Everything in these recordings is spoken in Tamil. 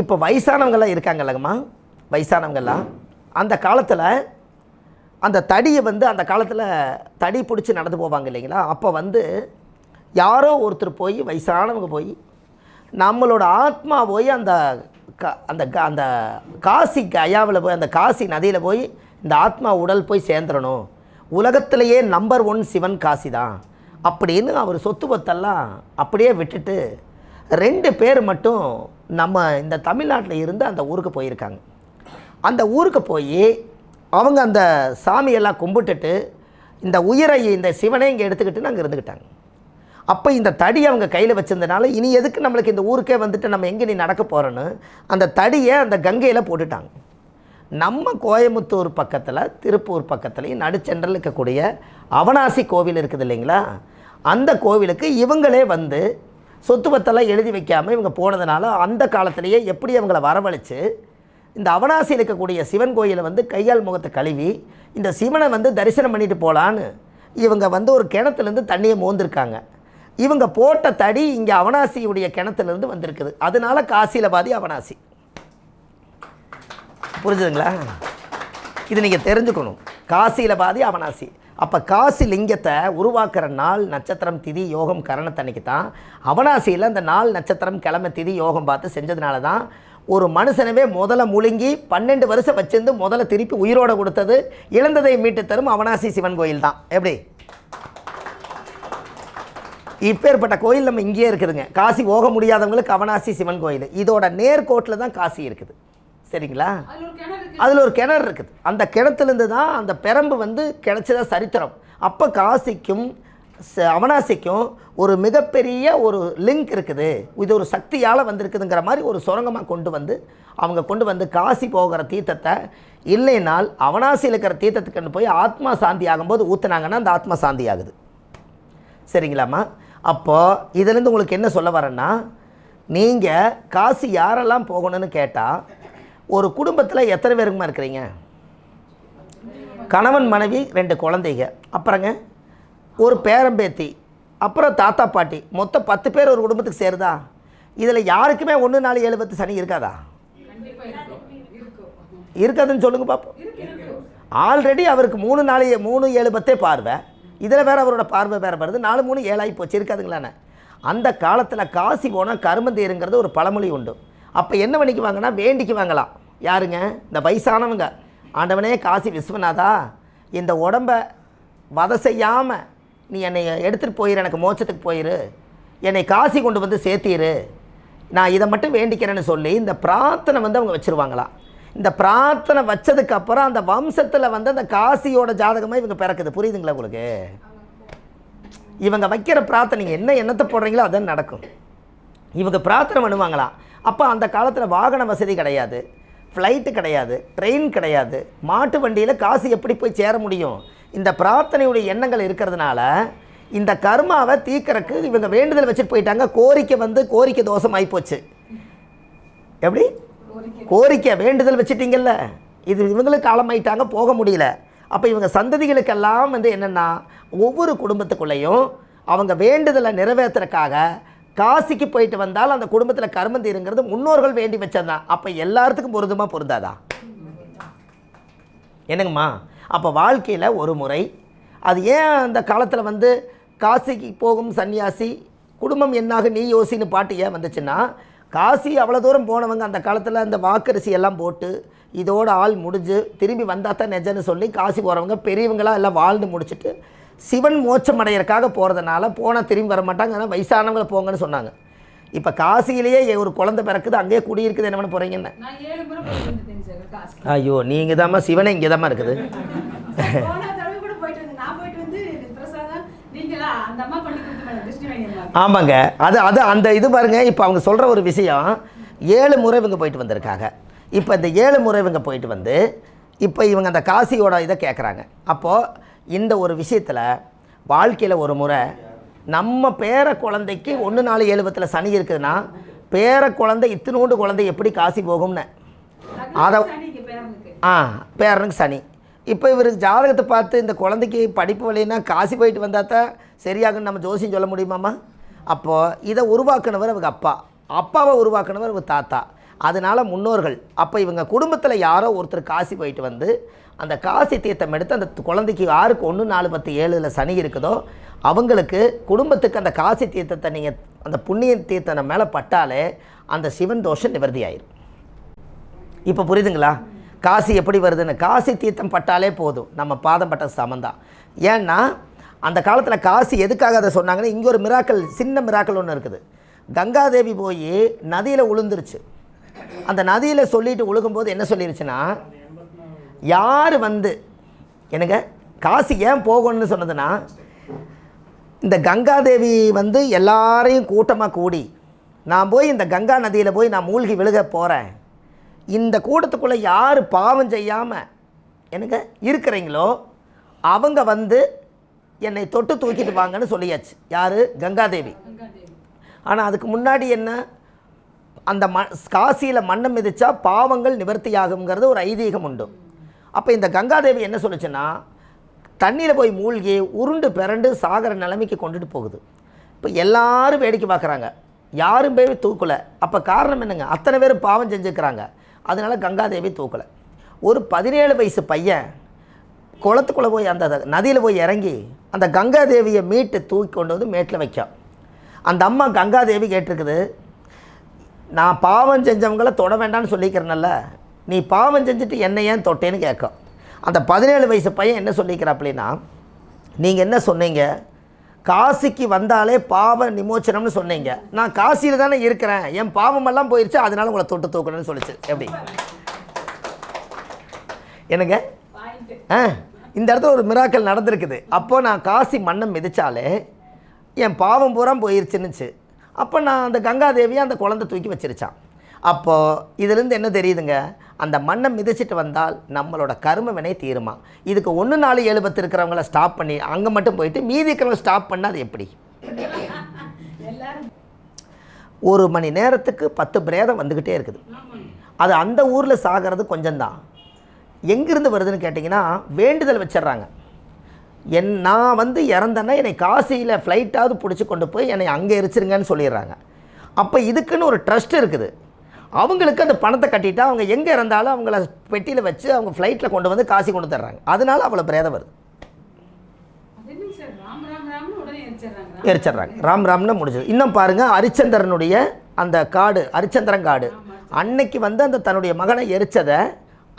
இப்போ வயசானவங்கெல்லாம் இருக்காங்கல்லங்கம்மா. வயசானவங்கெல்லாம் அந்த காலத்தில் அந்த தடியை வந்து அந்த காலத்தில் தடி பிடிச்சி நடந்து போவாங்க இல்லைங்களா? அப்போ வந்து யாரோ ஒருத்தர் போய் வயசானவங்க போய் நம்மளோட ஆத்மா போய் அந்த க அந்த க அந்த காசி கயாவில் போய் அந்த காசி நதியில் போய் இந்த ஆத்மா உடல் போய் சேர்ந்துடணும். உலகத்திலேயே நம்பர் ஒன் சிவன் காசி தான். அப்படின்னு அவர் சொத்து பத்தெல்லாம் அப்படியே விட்டுட்டு ரெண்டு பேர் மட்டும் நம்ம இந்த தமிழ்நாட்டில் இருந்து அந்த ஊருக்கு போயிருக்காங்க. அந்த ஊருக்கு போய் அவங்க அந்த சாமியெல்லாம் கும்பிட்டுட்டு இந்த உயிரை இந்த சிவனை இங்கே எடுத்துக்கிட்டு அங்கே இருந்துக்கிட்டாங்க அப்போ இந்த தடி அவங்க கையில் வச்சிருந்தனால இனி எதுக்கு நம்மளுக்கு இந்த ஊருக்கே வந்துட்டு நம்ம எங்கே நீ நடக்க போகிறோன்னு அந்த தடியை அந்த கங்கையில் போட்டுட்டாங்க. நம்ம கோயமுத்தூர் பக்கத்தில் திருப்பூர் பக்கத்துலேயும் நடுச்சென்றல் இருக்கக்கூடிய அவனாசி கோவில் இருக்குது இல்லைங்களா? அந்த கோவிலுக்கு இவங்களே வந்து சொத்து பத்தெல்லாம் எழுதி வைக்காமல் இவங்க போனதுனால அந்த காலத்திலேயே எப்படி அவங்கள வரவழைச்சு இந்த அவனாசியில் இருக்கக்கூடிய சிவன் கோயிலை வந்து கையால் முகத்தை கழுவி இந்த சிவனை வந்து தரிசனம் பண்ணிட்டு போகலான்னு இவங்க வந்து ஒரு கிணத்துலேருந்து தண்ணியை மோந்திருக்காங்க. இவங்க போட்ட தடி இங்கே அவனாசியுடைய கிணத்துலேருந்து வந்திருக்குது. அதனால காசியில் பாதி அவனாசி. புரிஞ்சுதுங்களா? இது நீங்கள் தெரிஞ்சுக்கணும். காசியில் பாதி அவனாசி. அப்போ காசி லிங்கத்தை உருவாக்குற நாள் நட்சத்திரம் திதி யோகம் கரணத்தன்னைக்கு தான் அவனாசியில் அந்த நாள் நட்சத்திரம் கிழமை திதி யோகம் பார்த்து செஞ்சதுனால தான் ஒரு மனுஷனவே முதல்ல முழுங்கி பன்னெண்டு வருஷம் வச்சிருந்து முதல்ல திருப்பி உயிரோட கொடுத்தது. இழந்ததை மீட்டு தரும் அவனாசி சிவன் கோயில் தான் எப்படி? இப்பேற்பட்ட கோயில் நம்ம இங்கேயே இருக்குதுங்க. காசி போக முடியாதவங்களுக்கு அவனாசி சிவன் கோயில். இதோட நேர்கோட்டில் தான் காசி இருக்குது. சரிங்களா? அதுல ஒரு கிணறு இருக்குது. அந்த கிணத்துலேருந்து தான் அந்த பெரம்பு வந்து கிடச்சதா சரித்திரம். அப்போ காசிக்கும் அவனாசிக்கும் ஒரு மிகப்பெரிய ஒரு லிங்க் இருக்குது. இது ஒரு சக்தியால் வந்திருக்குதுங்கிற மாதிரி ஒரு சுரங்கமாக கொண்டு வந்து அவங்க கொண்டு வந்து காசி போகிற தீர்த்தத்தை இல்லைனால் அவனாசியில் இருக்கிற தீர்த்தத்துக்கு போய் ஆத்மா சாந்தி ஆகும்போது ஊற்றுனாங்கன்னா அந்த ஆத்மா சாந்தி ஆகுது. சரிங்களாம்மா? அப்போது இதுலேருந்து உங்களுக்கு என்ன சொல்ல வரேன்னா நீங்கள் காசு யாரெல்லாம் போகணும்னு கேட்டால் ஒரு குடும்பத்தில் எத்தனை பேருக்குமா இருக்கிறீங்க? கணவன் மனைவி ரெண்டு குழந்தைங்க. அப்புறங்க ஒரு பேரம்பேத்தி அப்புறம் தாத்தா பாட்டி. மொத்தம் பத்து பேர் ஒரு குடும்பத்துக்கு சேருதா? இதில் யாருக்குமே ஒன்று நாலு ஏழு பத்து சனி இருக்காதா? இருக்காதுன்னு சொல்லுங்கள் பார்ப்போம் ஆல்ரெடி அவருக்கு மூணு நாலு மூணு ஏழு பத்தே பார்வை. இதில் வேறு அவரோட பார்வை வேறு வருது. நாலு மூணு ஏழாகி போச்சு. இருக்காதுங்களாண்ணே அந்த காலத்தில் காசி போனால் கருமந்தீருங்கிறது ஒரு பழமொழி உண்டு. அப்போ என்ன பண்ணிக்குவாங்கன்னா வேண்டிக்கு வாங்கலாம். யாருங்க? இந்த வயசானவங்க. ஆண்டவனே காசி விஸ்வநாதா இந்த உடம்ப வதை செய்யாமல் நீ என்னை எடுத்துகிட்டு போயிரு எனக்கு மோட்சத்துக்கு போயிரு. என்னை காசி கொண்டு வந்து சேர்த்திரு. நான் இதை மட்டும் வேண்டிக்கிறேன்னு சொல்லி இந்த பிரார்த்தனை வந்து அவங்க வச்சுருவாங்களாம் இந்த பிரார்த்தனை வச்சதுக்கப்புறம் அந்த வம்சத்தில் வந்து அந்த காசியோட ஜாதகமாக இவங்க பிறக்குது. புரியுதுங்களா உங்களுக்கு? இவங்க வைக்கிற பிரார்த்தனை என்ன எண்ணத்தை போடுறீங்களோ அதான் நடக்கும். இவங்க பிரார்த்தனை பண்ணுவாங்களாம் அப்போ அந்த காலத்தில் வாகன வசதி கிடையாது. ஃப்ளைட்டு கிடையாது. ட்ரெயின் கிடையாது. மாட்டு வண்டியில் காசு எப்படி போய் சேர முடியும்? இந்த பிரார்த்தனையுடைய எண்ணங்கள் இருக்கிறதுனால இந்த கர்மாவை தீக்கறக்கு இவங்க வேண்டுதல் வச்சுட்டு போயிட்டாங்க. கோரிக்கை வந்து கோரிக்கை தோஷம் ஆகிப்போச்சு எப்படி? கோரிக்கை. வேண்டுதல் வச்சுட்டீங்கல்ல. இது இவங்களுக்கு காலமாயிட்டாங்க போக முடியல. அப்போ இவங்க சந்ததிகளுக்கெல்லாம் வந்து என்னென்னா ஒவ்வொரு குடும்பத்துக்குள்ளேயும் அவங்க வேண்டுதலை நிறைவேற்றுறக்காக காசிக்கு போயிட்டு வந்தால் அந்த குடும்பத்தில் கர்மம் தீருங்கிறது முன்னோர்கள் வேண்டி வச்சதான் அப்போ எல்லாத்துக்கும் பொருந்துமா பொருந்தாதா? என்னங்கம்மா? அப்போ வாழ்க்கையில் ஒரு முறை அது ஏன் அந்த காலத்தில் வந்து காசிக்கு போகும் சன்னியாசி குடும்பம் என்னாக நீ யோசின்னு பாட்டு ஏன் வந்துச்சுன்னா காசி அவ்வளோ தூரம் போனவங்க அந்த காலத்தில் அந்த வாக்கரிசி எல்லாம் போட்டு இதோட ஆள் முடிஞ்சு திரும்பி வந்தால் தான் நெஜன்னு சொல்லி காசி போகிறவங்க பெரியவங்களாம் எல்லாம் வாழ்ந்து முடிச்சுட்டு சிவன் மோட்சம் அடையிறக்காக போகிறதுனால போனால் திரும்பி வர மாட்டாங்க ஆனால் வயசானவங்களை போங்கன்னு சொன்னாங்க. இப்போ காசியிலேயே ஒரு குழந்தை பிறக்குது அங்கேயே குடியிருக்குது என்ன பண்ண போகிறீங்கன்னு ஐயோ நீங்கள் தாம்மா சிவனே இங்கே தாம்மா இருக்குது ஆமாங்க. அது அது அந்த இது பாருங்க இப்போ அவங்க சொல்கிற ஒரு விஷயம் ஏழு முறை இவங்க போயிட்டு வந்திருக்காங்க. இப்போ இந்த ஏழு முறை இவங்க போயிட்டு வந்து இப்போ இவங்க அந்த காசியோட இதை கேட்குறாங்க அப்போது இந்த ஒரு விஷயத்தில் வாழ்க்கையில் ஒரு முறை நம்ம பேர குழந்தைக்கு ஒன்று நாலு எழுபத்தில் சனி இருக்குதுன்னா பேர குழந்தை இத்தினோண்டு குழந்தை எப்படி காசி போகும்னு? அதை ஆ பேரனுக்கு சனி. இப்போ இவருக்கு ஜாதகத்தை பார்த்து இந்த குழந்தைக்கு படிப்பு வழின்னா காசி போயிட்டு வந்தால் தான் சரியாகுன்னு நம்ம ஜோசியம் சொல்ல முடியுமாம்மா? அப்போது இதை உருவாக்குனவர் அவங்க அப்பா. அப்பாவை உருவாக்குனவர் அவங்க தாத்தா. அதனால் முன்னோர்கள் அப்போ இவங்க குடும்பத்தில் யாரோ ஒருத்தர் காசி போயிட்டு வந்து அந்த காசி தீர்த்தம் எடுத்து அந்த குழந்தைக்கு யாருக்கு ஒன்று நாலு பத்து ஏழில் சனி இருக்குதோ அவங்களுக்கு குடும்பத்துக்கு அந்த காசி தீர்த்தத்தை நீங்கள் அந்த புண்ணிய தீர்த்தம் மேலே பட்டாலே அந்த சிவன் தோஷம் நிவர்த்தி ஆயிரும் இப்போ புரியுதுங்களா? காசி எப்படி வருதுன்னு காசி தீர்த்தம் பட்டாலே போதும். நம்ம பாதம் பட்ட சமந்தான் ஏன்னா அந்த காலத்தில் காசி எதுக்காக அதை சொன்னாங்கன்னா இங்கே ஒரு மிராக்கள் சின்ன மிராக்கள் ஒன்று இருக்குது. கங்காதேவி போய் நதியில் உளுந்துருச்சு. அந்த நதியில் சொல்லிட்டு உழுகும்போது என்ன சொல்லிருச்சுன்னா யார் வந்து எனக்கு காசி ஏன் போகணும்னு சொன்னதுன்னா இந்த கங்காதேவி வந்து எல்லாரையும் கூட்டமாக கூடி நான் போய் இந்த கங்கா நதியில் போய் நான் மூழ்கி விழுக போகிறேன் இந்த கூட்டத்துக்குள்ளே யார் பாவம் செய்யாமல் எனக்கு இருக்கிறீங்களோ அவங்க வந்து என்னை தொட்டு தூக்கிட்டு வாங்கன்னு சொல்லியாச்சு. யார்? கங்காதேவி. ஆனால் அதுக்கு முன்னாடி என்ன? அந்த ம காசியில் மண்ணை மிதித்தா பாவங்கள் நிவர்த்தியாகுங்கிறது ஒரு ஐதீகம் உண்டு. அப்போ இந்த கங்காதேவி என்ன சொல்லுச்சுன்னா தண்ணியில் போய் மூழ்கி உருண்டு பிறண்டு சாகர நிலைமைக்கு கொண்டுட்டு போகுது. இப்போ எல்லாரும் வேடிக்கை பார்க்குறாங்க யாரும் போய் தூக்கலை. அப்போ காரணம் என்னங்க? அத்தனை பேர் பாவம் செஞ்சுக்கிறாங்க. அதனால் கங்காதேவி தூக்கலை. ஒரு பதினேழு வயசு பையன் குளத்துக்குள்ளே போய் அந்த நதியில் போய் இறங்கி அந்த கங்காதேவியை மீட்டு தூக்கி கொண்டு வந்து மேட்டில் வைக்கான். அந்த அம்மா கங்காதேவி கேட்டிருக்குது நான் பாவம் செஞ்சவங்கள தொட வேண்டாம்னு சொல்லிக்கிறேன்ல நீ பாவம் செஞ்சுட்டு என்னை ஏன் தொட்டேன்னு கேட்கும் அந்த பதினேழு வயசு பையன் என்ன சொல்லிக்கிறாப்லைன்னா நீங்கள் என்ன சொன்னீங்க? காசிக்கு வந்தாலே பாவ நிமோச்சனம்னு சொன்னீங்க. நான் காசியில் தானே இருக்கிறேன். என் பாவமெல்லாம் போயிடுச்சு அதனால உங்களை தொட்டு தூக்கணும்னு சொல்லிச்சு. எப்படி? என்னங்க? ஆ இந்த இடத்துல ஒரு மிராக்கல் நடந்திருக்குது. அப்போது நான் காசி மண்ணை மிதித்தாலே என் பாவம் பூரா போயிருச்சுன்னுச்சு. அப்போ நான் அந்த கங்காதேவியை அந்த குழந்தை தூக்கி வச்சிருச்சான். அப்போது இதுலேருந்து என்ன தெரியுதுங்க? அந்த மண்ணை மிதிச்சிட்டு வந்தால் நம்மளோட கரும வினை தீருமா? இதுக்கு ஒன்று நாலு எழுபத்து இருக்கிறவங்கள ஸ்டாப் பண்ணி அங்கே மட்டும் போயிட்டு மீதி இருக்கிறவங்க ஸ்டாப் பண்ணால் அது எப்படி? ஒரு மணி நேரத்துக்கு பத்து பிரேதம் வந்துக்கிட்டே இருக்குது. அது அந்த ஊரில் சாகிறது கொஞ்சம்தான். எங்கேருந்து வருதுன்னு கேட்டிங்கன்னா வேண்டுதல் வச்சிடுறாங்க. என் நான் வந்து இறந்தேன்னா என்னை காசியில் ஃப்ளைட்டாவது பிடிச்சி கொண்டு போய் என்னை அங்கே எரிச்சிருங்கன்னு சொல்லிடுறாங்க. அப்போ இதுக்குன்னு ஒரு ட்ரஸ்ட் இருக்குது. அவங்களுக்கு அந்த பணத்தை கட்டிட்டா அவங்க எங்கே இறந்தாலும் அவங்கள பெட்டியில் வச்சு அவங்க ஃப்ளைட்டில் கொண்டு வந்து காசி கொண்டு தர்றாங்க. அதனால அவ்வளோ பிரேதம் வருது. எரிச்சிடுறாங்க. ராம் ராம்னு முடிஞ்சது. இன்னும் பாருங்கள் ஹரிச்சந்திரனுடைய அந்த காடு ஹரிச்சந்திரன் காடு அன்னைக்கு வந்து அந்த தன்னுடைய மகனை எரிச்சதை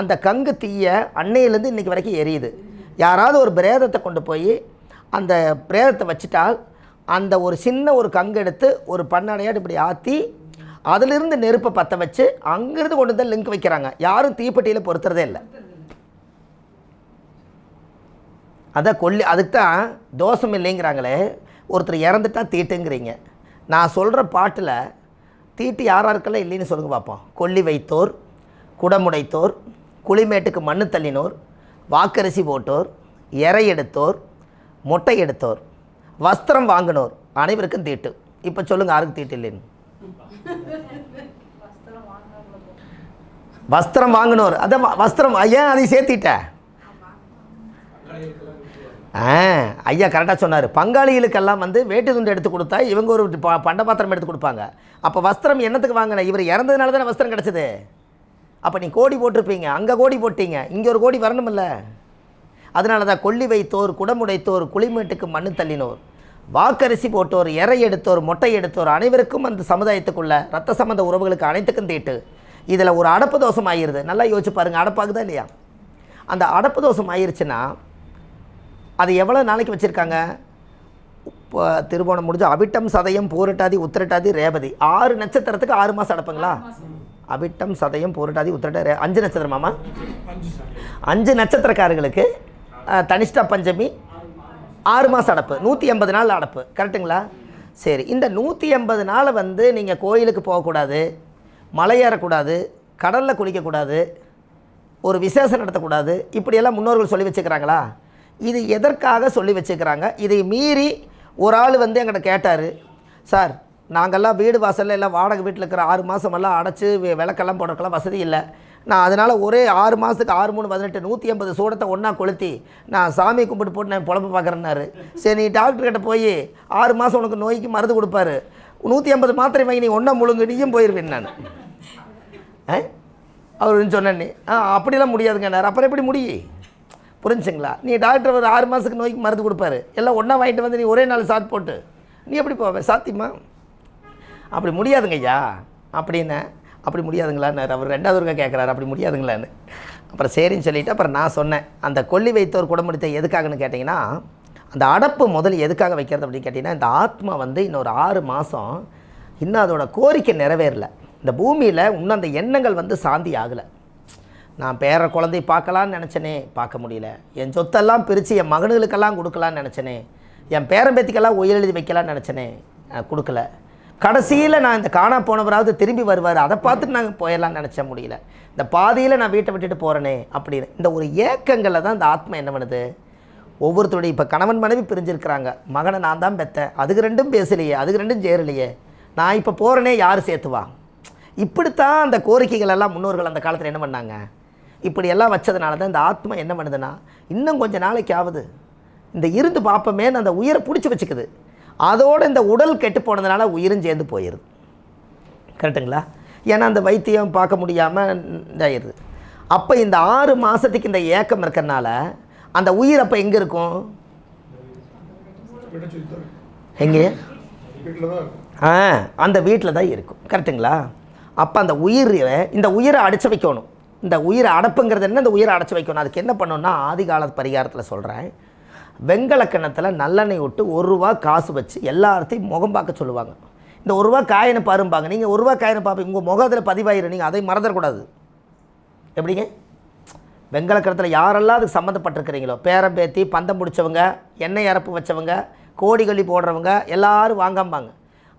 அந்த கங்கு தீய அன்னையிலேருந்து இன்னைக்கு வரைக்கும் எரியுது. யாராவது ஒரு பிரேதத்தை கொண்டு போய் அந்த பிரேதத்தை வச்சிட்டால் அந்த ஒரு சின்ன ஒரு கங்கு எடுத்து ஒரு பண்ணடையாடு இப்படி ஆற்றி அதிலிருந்து நெருப்பை பற்ற வச்சு அங்கேருந்து கொண்டு வந்து லிங்க் வைக்கிறாங்க. யாரும் தீப்பெட்டியில் பொருத்துறதே இல்லை. அதான் கொல்லி அதுக்கு தான் தோஷம் இல்லைங்கிறாங்களே ஒருத்தர் இறந்துட்டா தீட்டுங்கிறீங்க. நான் சொல்கிற பாட்டில் தீட்டு யார் யாருக்கெல்லாம் இல்லைன்னு சொல்லுங்க பார்ப்போம் கொல்லி வைத்தோர் குடமுடைத்தோர் குளிமேட்டுக்கு மண்ணு தள்ளினோர் வாக்கரிசி போட்டோர் எரை எடுத்தோர் மொட்டை எடுத்தோர் வஸ்திரம் வாங்கினோர். அனைவருக்கும் தீட்டு. இப்போ சொல்லுங்கள் யாருக்கு தீட்டு இல்லைன்னு? வஸ்திரம் வாங்கினோர். அதான் வஸ்திரம். ஏன் அதை சேர்த்திட்ட. ஆ ஐயா கரெக்டாக சொன்னார். பங்காளிகளுக்கெல்லாம் வந்து வேட்டு துண்டு எடுத்து கொடுத்தா இவங்க ஒரு ப- பண்ட பாத்திரம் எடுத்து கொடுப்பாங்க. அப்போ வஸ்திரம் என்னத்துக்கு வாங்கின? இவர் இறந்ததுனால தானே வஸ்திரம் கிடச்சிது? அப்போ நீ கோடி போட்டிருப்பீங்க அங்கே கோடி போட்டீங்க இங்கே ஒரு கோடி வரணுமில்ல? அதனால தான் கொல்லி வைத்தோர் குடமுடைத்தோர் குளிமேட்டுக்கு மண்ணு தள்ளினோர். வாக்கரிசி போட்டோர் எரை எடுத்தோர் மொட்டை எடுத்தோர் அனைவருக்கும் அந்த சமுதாயத்துக்குள்ள ரத்த சம்பந்த உறவுகளுக்கு அனைத்துக்கும் தீட்டு. இதில் ஒரு அடப்பு தோஷம் ஆயிடுது நல்லா யோசிச்சு பாருங்கள் அடப்பாகுதா இல்லையா? அந்த அடப்பு தோஷம் ஆயிருச்சுன்னா அது எவ்வளோ நாளைக்கு வச்சுருக்காங்க? இப்போ திருவோணம் முடிஞ்சு அவிட்டம் சதயம் பூரட்டாதி உத்திரட்டாதி ரேவதி. ஆறு நட்சத்திரத்துக்கு ஆறு மாதம் அடப்புங்களா? அவிட்டம் சதயம் பூரட்டாதி உத்திரட்ட அஞ்சு நட்சத்திரமாமா அஞ்சு நட்சத்திரக்காரர்களுக்கு தனிஷ்டா பஞ்சமி ஆறு மாதம் அடப்பு நூற்றி எண்பது நாள் அடப்பு. கரெக்டுங்களா சரி இந்த நூற்றி எண்பது நாளை வந்து நீங்கள் கோயிலுக்கு போகக்கூடாது மலை ஏறக்கூடாது கடலில் குளிக்கக்கூடாது ஒரு விசேஷம் நடத்தக்கூடாது இப்படியெல்லாம் முன்னோர்கள் சொல்லி வச்சுக்கிறாங்களா? இது எதற்காக சொல்லி வச்சுக்கிறாங்க? இதை மீறி ஒரு ஆள் வந்து எங்கிட்ட கேட்டார் சார் நாங்கள்லாம் வீடு வாசலில் எல்லாம் வாடகை வீட்டில் இருக்கிற ஆறு மாதமெல்லாம் அடைச்சி விளக்கெல்லாம் போடுறக்கெல்லாம் வசதி இல்லை. நான் அதனால் ஒரே ஆறு மாதத்துக்கு ஆறு மூணு பதினெட்டு நூற்றி ஐம்பது சூடத்தை ஒன்றா கொளுத்தி நான் சாமி கும்பிட்டு போட்டு நான் புழப்பு பார்க்குறேன்னாரு சரி நீ டாக்டர்கிட்ட போய் ஆறு மாதம் உனக்கு நோய்க்கு மருந்து கொடுப்பாரு. நூற்றி ஐம்பது மாத்திரை வாங்கி நீ ஒன்றா முழுங்கு நீயும் போயிடுவேன் நான். ஆ? அவர் சொன்னேன் ஆ அப்படிலாம் முடியாதுங்க அப்புறம் எப்படி முடியும் புரிஞ்சுங்களா? நீ டாக்டர் ஒரு ஆறு மாதத்துக்கு நோய்க்கு மருந்து கொடுப்பாரு. எல்லாம் ஒன்றா வாங்கிட்டு வந்து நீ ஒரே நாள் சாட் போட்டு. நீ எப்படி போவே? சாத்தியமா? அப்படி முடியாதுங்க ஐயா அப்படின்னு அப்படி முடியாதுங்களான்னு அவர் ரெண்டாவது ஒருக்கா கேட்குறாரு அப்படி முடியாதுங்களான்னு. அப்புறம் சரின்னு சொல்லிட்டு அப்புறம் நான் சொன்னேன் அந்த கொல்லி வைத்தோர் குடமுடித்த எதுக்காகன்னு கேட்டிங்கன்னா அந்த அடப்பு முதல்ல எதுக்காக வைக்கிறது அப்படின்னு கேட்டிங்கன்னா இந்த ஆத்மா வந்து இன்னொரு ஆறு மாதம் இன்னும் அதோட கோரிக்கை நிறைவேறல. இந்த பூமியில் இன்னும் அந்த எண்ணங்கள் வந்து சாந்தி ஆகலை. நான் பேர குழந்தை பார்க்கலான்னு நினச்சனே பார்க்க முடியல. என் சொத்தெல்லாம் பிரித்து என் மகனுகளுக்கெல்லாம் கொடுக்கலான்னு நினச்சனே. என் பேரம்பேத்திக்கெல்லாம் உயிர் எழுதி வைக்கலான்னு நினச்சனே கொடுக்கல. கடைசியில் நான் இந்த காணா போனவராவது திரும்பி வருவார். அதை பார்த்துட்டு நாங்கள் போயிடலாம்னு நினச்ச முடியல. இந்த பாதியில் நான் வீட்டை விட்டுட்டு போகிறேனே அப்படின்னு. இந்த ஒரு ஏக்கங்களில் தான் இந்த ஆத்மா என்ன பண்ணுது? ஒவ்வொருத்தருடைய இப்போ கணவன் மனைவி பிரிஞ்சிருக்கிறாங்க. மகனை நான் தான் பெத்தேன். அதுக்கு ரெண்டும் பேசலையே. அதுக்கு ரெண்டும் சேரலையே. நான் இப்போ போகிறேனே யார் சேர்த்துவா? இப்படித்தான் அந்த கோரிக்கைகள் எல்லாம் முன்னோர்கள் அந்த காலத்தில் என்ன பண்ணாங்க? இப்படி எல்லாம் வச்சதுனால தான் இந்த ஆத்மா என்ன பண்ணுதுன்னா இன்னும் கொஞ்ச நாளைக்கு ஆகுது இந்த இருந்து பார்ப்போமேன்னு அந்த உயிரை பிடிச்சி வச்சுக்குது. அதோடு இந்த உடல் கெட்டு போனதுனால உயிரும் சேர்ந்து போயிடுது கரெக்டுங்களா ஏன்னா அந்த வைத்தியம் பார்க்க முடியாமல் இதாகிடுது அப்போ இந்த ஆறு மாதத்துக்கு இந்த ஏக்கம் இருக்கறனால அந்த உயிர் அப்போ எங்கே இருக்கும்? எங்கே? ஆ அந்த வீட்டில் தான் இருக்கும். கரெக்டுங்களா அப்போ அந்த உயிர் இந்த உயிரை அடைச்சி வைக்கணும். இந்த உயிரை அடப்புங்கிறது என்ன? இந்த உயிரை அடைச்சி வைக்கணும். அதுக்கு என்ன பண்ணணும்னா ஆதி கால பரிகாரத்தில் சொல்கிறேன் வெங்கல கிணத்தில் நல்லெண்ணெய் விட்டு ஒரு ரூபா காசு வச்சு எல்லாத்தையும் முகம் பார்க்க சொல்லுவாங்க. இந்த ஒரு ரூபா காயினை பாரும்பாங்க. நீங்கள் ஒரு ரூபா காயினை பார்ப்பீங்க. உங்கள் முகத்தில் பதிவாயிரும். நீங்கள் அதை மறந்துடக்கூடாது. எப்படிங்க? வெங்கல யாரெல்லாம் அதுக்கு சம்மந்தப்பட்டிருக்கிறீங்களோ பேரம் பேத்தி பந்தம் பிடிச்சவங்க எண்ணெய் இறப்பு வச்சவங்க கோடிகளி போடுறவங்க எல்லாரும் வாங்காம்பாங்க.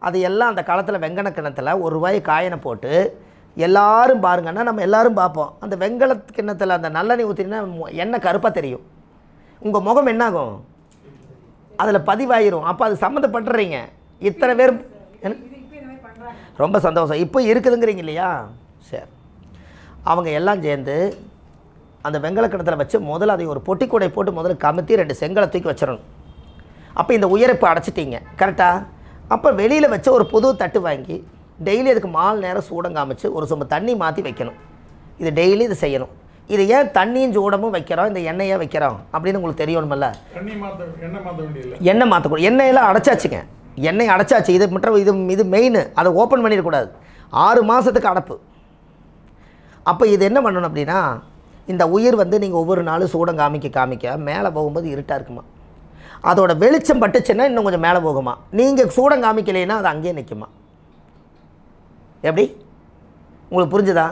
அது எல்லாம் அந்த காலத்தில் வெங்கல கிணத்துல ஒரு ரூபாய் காயினை போட்டு எல்லாரும் பாருங்கன்னா நம்ம எல்லாரும் பார்ப்போம். அந்த வெங்கல கிண்ணத்தில் அந்த நல்லெண்ணெய் ஊற்றினா எண்ணெய் கருப்பாக தெரியும். உங்கள் முகம் என்னாகும்? அதில் பதிவாயிரும். அப்போ அது சம்மந்தப்பட்டுறீங்க. இத்தனை பேர் ரொம்ப சந்தோஷம். இப்போ இருக்குதுங்கிறீங்க இல்லையா? சரி. அவங்க எல்லாம் சேர்ந்து அந்த வெங்கல கிணத்துல வச்சு முதல்ல அதை ஒரு பொட்டி கூடை போட்டு முதல்ல கமுத்தி ரெண்டு செங்கலை தூக்கி வச்சிடணும். அப்போ இந்த உயரப்பு அடைச்சிட்டீங்க. கரெக்டாக அப்போ வெளியில் வச்சு ஒரு புது தட்டு வாங்கி டெய்லி அதுக்கு மால் நேரம் சூடம் காமிச்சு ஒரு சொம்பு தண்ணி மாற்றி வைக்கணும். இது டெய்லி இது செய்யணும். இது ஏன் தண்ணியும் சூடமும் வைக்கிறோம்? இந்த எண்ணெயை வைக்கிறோம். அப்படின்னு உங்களுக்கு தெரியணுமில்ல? மாற்ற எண்ணெய் மாற்ற மாற்றக்கூடாது எண்ணெயெல்லாம் அடைச்சாச்சுங்க. எண்ணெய் அடைச்சாச்சு. இது மட்டும் இது இது மெயின் அதை ஓப்பன் பண்ணிடக்கூடாது. ஆறு மாதத்துக்கு அடைப்பு. அப்போ இது என்ன பண்ணணும் அப்படின்னா இந்த உயிர் வந்து நீங்கள் ஒவ்வொரு நாளும் சூடம் காமிக்க காமிக்க மேலே போகும்போது இருட்டாக இருக்குமா? அதோட வெளிச்சம் பட்டுச்சுன்னா இன்னும் கொஞ்சம் மேலே போகுமா? நீங்கள் சூடம் காமிக்கலைன்னா அது அங்கேயே நிற்குமா எப்படி? உங்களுக்கு புரிஞ்சுதா?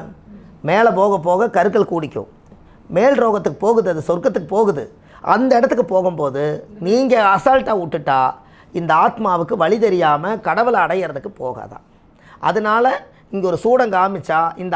மேலே போக போக கருக்கள் கூடிக்கும். மேல் ரோகத்துக்கு போகுது அது சொர்க்கத்துக்கு போகுது. அந்த இடத்துக்கு போகும்போது நீங்கள் அசால்ட்டாக விட்டுட்டா இந்த ஆத்மாவுக்கு வழி தெரியாமல் கடவுளை அடையிறதுக்கு போகாதான் அதனால் இங்கே ஒரு சூடம் காமிச்சா இந்த